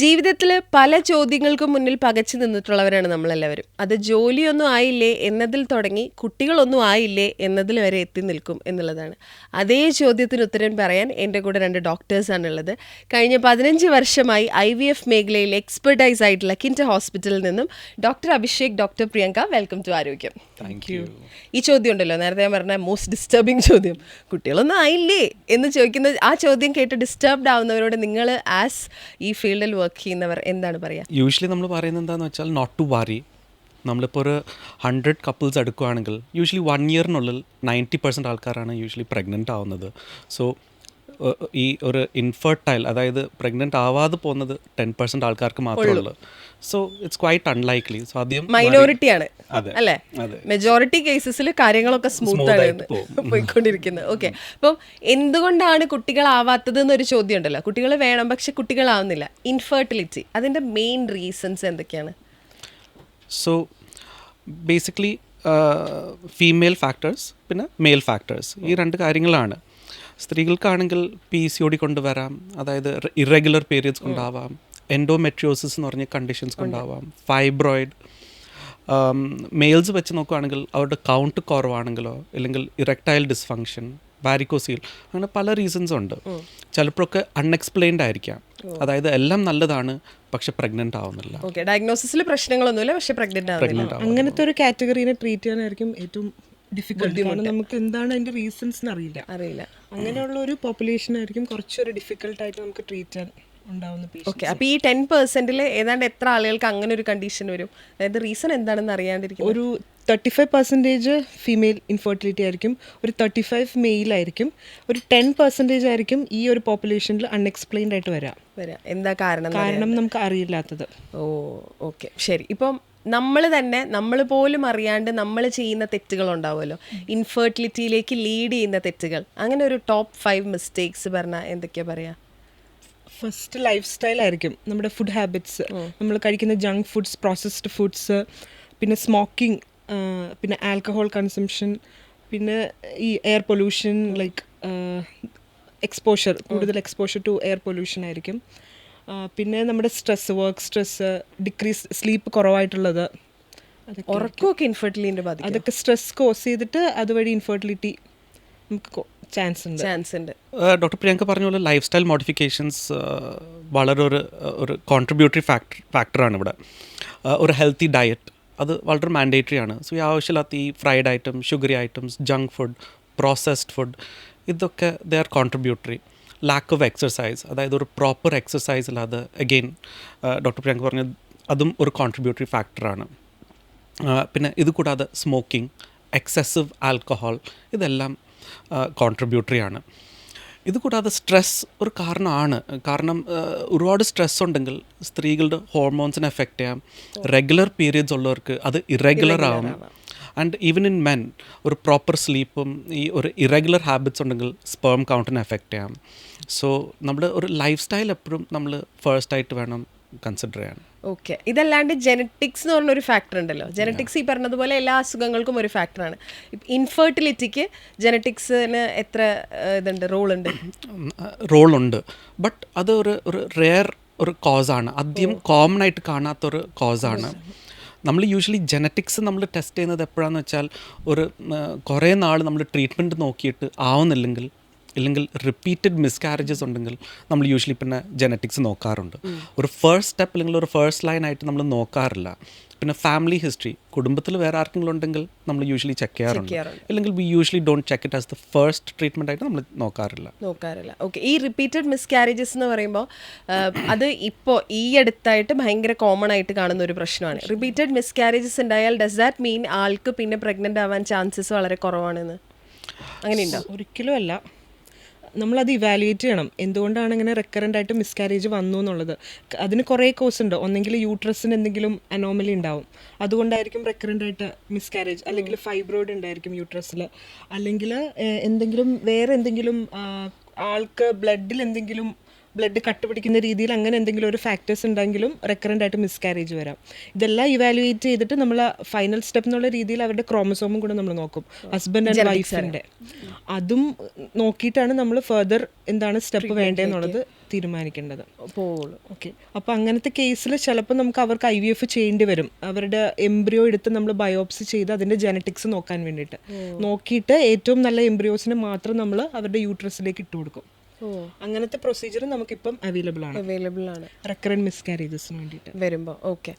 ജീവിതത്തിൽ പല ചോദ്യങ്ങൾക്കും മുന്നിൽ പകച്ചു നിന്നിട്ടുള്ളവരാണ് നമ്മളെല്ലാവരും. അത് ജോലിയൊന്നും ആയില്ലേ എന്നതിൽ തുടങ്ങി കുട്ടികളൊന്നും ആയില്ലേ എന്നതിൽ വരെ എത്തി നിൽക്കും എന്നുള്ളതാണ്. അതേ ചോദ്യത്തിന് ഉത്തരം പറയാൻ എന്റെ കൂടെ രണ്ട് ഡോക്ടേഴ്സാണ് ഉള്ളത് കഴിഞ്ഞ പതിനഞ്ച് വർഷമായി ഐ വി എഫ് മേഖലയിൽ എക്സ്പെർട്ടൈസ് ആയിട്ടുള്ള കിന്റ ഹോസ്പിറ്റലിൽ നിന്നും doctor Abhishek doctor Priyanka welcome to Arogyam. Thank you ഈ ചോദ്യം ഉണ്ടല്ലോ നേരത്തെ ഞാൻ പറഞ്ഞ മോസ്റ്റ് ഡിസ്റ്റർബിങ് ചോദ്യം. കുട്ടികളൊന്നും ആയില്ലേ എന്ന് ചോദിക്കുന്ന ആ ചോദ്യം കേട്ട് ഡിസ്റ്റർബ്ഡ് ആവുന്നവരോട് നിങ്ങൾ ആസ് ഈ ഫീൽഡിൽ വർക്ക് ചെയ്യുന്നവർ എന്താണ് പറയുക യൂഷ്വലി നമ്മൾ പറയുന്നത് എന്താണെന്ന് വെച്ചാൽ നോട്ട് ടു വാരി നമ്മളിപ്പോൾ ഒരു ഹൺഡ്രഡ് കപ്പിൾസ് എടുക്കുകയാണെങ്കിൽ യൂഷ്വലി വൺ ഇയറിനുള്ളിൽ നയന്റി പെർസെന്റ് ആൾക്കാരാണ് യൂഷ്വലി പ്രഗ്നന്റ് ആവുന്നത്. സോ ഈ ഒരു ഇൻഫെർട്ടൈൽ അതായത് പ്രഗ്നന്റ് ആവാതെ പോകുന്നത് ടെൻ പെർസെന്റ് ആൾക്കാർക്ക് മാത്രമേ ഉള്ളൂ. So it's quite unlikely so ആദ്യം മൈനോറിറ്റി ആണ്. അല്ലേ. മെജോറിറ്റി കേസസിൽ കാര്യങ്ങളൊക്കെ സ്മൂത്ത് ആണ്. പോയിക്കൊണ്ടിരിക്കുന്നത്. ഓക്കെ അപ്പം എന്തുകൊണ്ടാണ് കുട്ടികളാവാത്തത് എന്നൊരു ചോദ്യം ഉണ്ടല്ലോ. കുട്ടികൾ വേണം പക്ഷെ കുട്ടികളാവുന്നില്ല. ഇൻഫെർട്ടിലിറ്റി അതിന്റെ മെയിൻ റീസൺസ് എന്തൊക്കെയാണ്? സോ ബേസിക്കലി ഫീമെയിൽ ഫാക്ടേഴ്സ് പിന്നെ മെയിൽ ഫാക്ടേഴ്സ് ഈ രണ്ട് കാര്യങ്ങളാണ്. സ്ത്രീകൾക്കാണെങ്കിൽ പി സി ഒ ഡി കൊണ്ടുവരാം അതായത് ഇറഗുലർ പീരിയഡ്സ് കൊണ്ടാവാം എൻഡോമെട്രിയോസിസ് എന്ന് പറഞ്ഞ കണ്ടീഷൻസ് കൊണ്ടാവാം ഫൈബ്രോയിഡ് മെയിൽസ് വെച്ച് നോക്കുകയാണെങ്കിൽ അവരുടെ കൗണ്ട് കുറവാണെങ്കിലോ അല്ലെങ്കിൽ ഇറക്ടൈൽ ഡിസ്ഫങ്ഷൻ വാരിക്കോസീൽ അങ്ങനെ പല റീസൺസ് ഉണ്ട്. ചിലപ്പോഴൊക്കെ അൺഎക്സ്പ്ലെയിൻഡ് ആയിരിക്കാം. അതായത് എല്ലാം നല്ലതാണ് പക്ഷെ പ്രഗ്നന്റ് ആവുന്നില്ല. ഡയഗ്നോസിൽ ഡയഗ്നോസിസിൽ പ്രശ്നങ്ങളൊന്നുമില്ല പക്ഷെ പ്രഗ്നന്റ് ആവുന്നില്ല. അങ്ങനത്തെ ഒരു കാറ്റഗറീനെ ട്രീറ്റ് ചെയ്യാനായിരിക്കും ഏറ്റവും ഡിഫിക്കൽട്ട് കാരണം നമുക്ക് എന്താണ് അതിന്റെ റീസൺസ് അറിയില്ല. അറിയില്ല. അങ്ങനെയുള്ള ഒരു പോപ്പുലേഷൻ ആയിരിക്കും കുറച്ചൊരു ഡിഫിക്കൽട്ട് ആയിട്ട് നമുക്ക് ട്രീറ്റ് ചെയ്യാൻ ഓക്കെ അപ്പൊ ഈ ടെൻ പെർസെന്റിൽ ഏതാണ്ട് എത്ര ആളുകൾക്ക് അങ്ങനെ ഒരു കണ്ടീഷൻ വരും? അതായത് റീസൺ എന്താണെന്ന് അറിയാണ്ടിരിക്കും ഒരു thirty five percentage female infertility ആയിരിക്കും. ഒരു തേർട്ടി ഫൈവ് മെയിൽ ആയിരിക്കും. ഒരു ടെൻ പെർസെന്റേജ് ആയിരിക്കും ഈ ഒരു പോപ്പുലേഷനിൽ അൺഎക്സ്പ്ലെയിൻഡ് ആയിട്ട് വരാം. വരാം. എന്താ കാരണം കാരണം നമുക്ക് അറിയില്ലാത്തത്. ഓ ഓക്കെ ശരി. ഇപ്പം നമ്മൾ തന്നെ നമ്മൾ പോലും അറിയാണ്ട് നമ്മൾ ചെയ്യുന്ന തെറ്റുകൾ ഉണ്ടാവുമല്ലോ. ഇൻഫെർട്ടിലിറ്റിയിലേക്ക് ലീഡ് ചെയ്യുന്ന തെറ്റുകൾ. അങ്ങനെ ഒരു ടോപ്പ് ഫൈവ് മിസ്റ്റേക്സ് പറഞ്ഞാൽ എന്തൊക്കെയാ പറയാ? ഫസ്റ്റ് ലൈഫ് സ്റ്റൈൽ ആയിരിക്കും. നമ്മുടെ ഫുഡ് ഹാബിറ്റ്സ് നമ്മൾ കഴിക്കുന്ന ജങ്ക് ഫുഡ്സ് പ്രോസസ്ഡ് ഫുഡ്സ് പിന്നെ സ്മോക്കിംഗ് പിന്നെ ആൽക്കഹോൾ കൺസംഷൻ പിന്നെ ഈ എയർ പൊല്യൂഷൻ ലൈക്ക് എക്സ്പോഷർ കൂടുതൽ എക്സ്പോഷർ ടു എയർ പൊല്യൂഷൻ ആയിരിക്കും. പിന്നെ നമ്മുടെ stress work stress decrease sleep കുറവായിട്ടുള്ളത്. അതൊക്കെ ഉറക്കമൊക്കെ ബാധിക്കും. അതൊക്കെ സ്ട്രെസ് കോസ് ചെയ്തിട്ട് അതുവഴി ഇൻഫെർട്ടിലിറ്റി നമുക്ക് ചാൻസ് ഉണ്ട്. ചാൻസ് ഉണ്ട്. ഡോക്ടർ പ്രിയങ്ക പറഞ്ഞ പോലെ ലൈഫ് സ്റ്റൈൽ മോഡിഫിക്കേഷൻസ് വളരെ ഒരു ഒരു കോൺട്രിബ്യൂട്ടറി ഫാക്ടർ ഫാക്ടറാണ് ഇവിടെ. ഒരു ഹെൽത്തി ഡയറ്റ് അത് വളരെ മാൻഡേറ്ററി ആണ്. സോ ഈ ആവശ്യമില്ലാത്ത ഈ fried items sugary items junk food processed food ഇതൊക്കെ they are contributory lack of exercise അതായത് ഒരു പ്രോപ്പർ എക്സസൈസ് അല്ലാതെ അഗെയിൻ ഡോക്ടർ പ്രിയങ്ക പറഞ്ഞ അതും ഒരു കോൺട്രിബ്യൂട്ടറി ഫാക്ടറാണ് പിന്നെ ഇത് കൂടാതെ സ്മോക്കിംഗ് എക്സസീവ് ആൽക്കഹോൾ ഇതെല്ലാം കോൺട്രിബ്യൂട്ടറി ആണ്. ഇത് കൂടാതെ സ്ട്രെസ് ഒരു കാരണമാണ്. കാരണം ഒരുപാട് സ്ട്രെസ് ഉണ്ടെങ്കിൽ സ്ത്രീകളുടെ ഹോർമോൺസിനെ എഫക്റ്റ് ചെയ്യാം. റെഗുലർ പീരീഡ്സ് ഉള്ളവർക്ക് അത് ഇറഗുലർ ആവും. ആൻഡ് ഈവൻ ഇൻ മെൻ ഒരു പ്രോപ്പർ സ്ലീപ്പും ഈ ഒരു ഇറഗുലർ ഹാബിറ്റ്സ് ഉണ്ടെങ്കിൽ സ്പേം കൗണ്ടിനെ എഫക്റ്റ് ചെയ്യാം. സോ നമ്മുടെ ഒരു ലൈഫ് സ്റ്റൈൽ എപ്പോഴും നമ്മൾ ഫേസ്റ്റ് ആയിട്ട് വേണം കൺസിഡർ ചെയ്യാൻ. ഓക്കെ ഇതല്ലാണ്ട് ജനറ്റിക്സ് എന്ന് പറഞ്ഞൊരു ഫാക്ടർ ഉണ്ടല്ലോ. ജനറ്റിക്സ് ഈ പറഞ്ഞതുപോലെ എല്ലാ അസുഖങ്ങൾക്കും ഒരു ഫാക്ടറാണ് ഇൻഫെർട്ടിലിറ്റിക്ക് ജനറ്റിക്സിന് എത്ര ഇതുണ്ട് റോൾ ഉണ്ട് റോളുണ്ട്. ബട്ട് അത് ഒരു ഒരു റെയർ ഒരു കോസാണ് ആദ്യം കോമൺ ആയിട്ട് കാണാത്തൊരു കോസാണ് നമ്മൾ യൂഷ്വലി ജനറ്റിക്സ് നമ്മൾ ടെസ്റ്റ് ചെയ്യുന്നത് എപ്പോഴാന്ന് വെച്ചാൽ ഒരു കുറേ നാൾ നമ്മൾ ട്രീറ്റ്മെന്റ് നോക്കിയിട്ട് ആവുന്നില്ലെങ്കിൽ ഇല്ലെങ്കിൽ റിപ്പീറ്റഡ് മിസ്കാരേജസ് ഉണ്ടെങ്കിൽ നമ്മൾ യൂഷ്വലി പിന്നെ ജനറ്റിക്സ് നോക്കാറുണ്ട്. ഒരു ഫസ്റ്റ് സ്റ്റെപ്പ് അല്ലെങ്കിൽ ഒരു ഫസ്റ്റ് ലൈൻ ആയിട്ട് നമ്മൾ നോക്കാറില്ല. പിന്നെ ഫാമിലി ഹിസ്റ്ററി കുടുംബത്തിൽ വേറെ ആർക്കെങ്കിലും ഉണ്ടെങ്കിൽ നമ്മൾ യൂഷ്വലി ചെക്ക് ചെയ്യാറുണ്ട്. അല്ലെങ്കിൽ we usually don't check it as the first treatment ആയിട്ട് നമ്മൾ നോക്കാറില്ല. നോക്കാറില്ല. ഓക്കെ ഈ റിപ്പീറ്റഡ് മിസ്കാരേജസ് എന്ന് പറയുമ്പോൾ അത് ഇപ്പോൾ ഈ അടുത്തായിട്ട് ഭയങ്കര കോമൺ ആയിട്ട് കാണുന്ന ഒരു പ്രശ്നമാണ്. റിപ്പീറ്റഡ് മിസ്കാരേജസ് ഉണ്ടായാൽ ഡസ് ദാറ്റ് മീൻ ആൾക്ക് പിന്നെ പ്രഗ്നന്റ് ആവാൻ ചാൻസസ് വളരെ കുറവാണെന്ന്? അങ്ങനെയുണ്ടോ? ഒരിക്കലും അല്ല. നമ്മളത് ഇവാലുവേറ്റ് ചെയ്യണം. എന്തുകൊണ്ടാണ് ഇങ്ങനെ റെക്കറന്റ് ആയിട്ട് മിസ്കാരേജ് വന്നു എന്നുള്ളത്? അതിന് കുറേ കോസ് ഉണ്ട്. ഒന്നെങ്കിൽ യൂട്രസിന് എന്തെങ്കിലും അനോമലി ഉണ്ടാവും. അതുകൊണ്ടായിരിക്കും റെക്കറന്റ് ആയിട്ട് മിസ്കാരേജ് അല്ലെങ്കിൽ ഫൈബ്രോയിഡ് ഉണ്ടായിരിക്കും യൂട്രസിൽ അല്ലെങ്കിൽ എന്തെങ്കിലും വേറെ എന്തെങ്കിലും ആൾക്ക് ബ്ലഡിൽ എന്തെങ്കിലും ബ്ലഡ് കട്ട് പിടിക്കുന്ന രീതിയിൽ അങ്ങനെ എന്തെങ്കിലും ഒരു ഫാക്ടേഴ്സ് ഉണ്ടെങ്കിലും റെക്കറന്റ് ആയിട്ട് മിസ്കാരേജ് വരാം. ഇതെല്ലാം ഇവാലുവേറ്റ് ചെയ്തിട്ട് നമ്മൾ ഫൈനൽ സ്റ്റെപ്പ് എന്നുള്ള രീതിയിൽ അവരുടെ ക്രോമസോമും കൂടെ നമ്മൾ നോക്കും. ഹസ്ബൻഡ് ആൻഡ് വൈഫിന്റെ അതും നോക്കിയിട്ടാണ് നമ്മൾ ഫർദർ എന്താണ് സ്റ്റെപ്പ് വേണ്ടതെന്നുള്ളത് തീരുമാനിക്കേണ്ടത്. ഓക്കെ അപ്പോൾ അങ്ങനത്തെ കേസിൽ ചിലപ്പോൾ നമുക്ക് അവർക്ക് ഐ വി എഫ് ചെയ്യേണ്ടി വരും. അവരുടെ എംബ്രിയോ എടുത്ത് നമ്മൾ ബയോപ്സി ചെയ്ത് അതിന്റെ ജനറ്റിക്സ് നോക്കാൻ വേണ്ടിയിട്ട്. നോക്കിയിട്ട് ഏറ്റവും നല്ല എംബ്രിയോസിനെ മാത്രം നമ്മൾ അവരുടെ യൂട്രസിലേക്ക് ഇട്ടുകൊടുക്കും അങ്ങനത്തെ പ്രൊസീജിയർ നമുക്കിപ്പം അവൈലബിൾ ആണ്. അവൈലബിൾ ആണ്. റെക്കറന്റ് മിസ്കാരേജസിന് വേണ്ടിയിട്ട്. വരുമ്പോൾ ഓക്കെ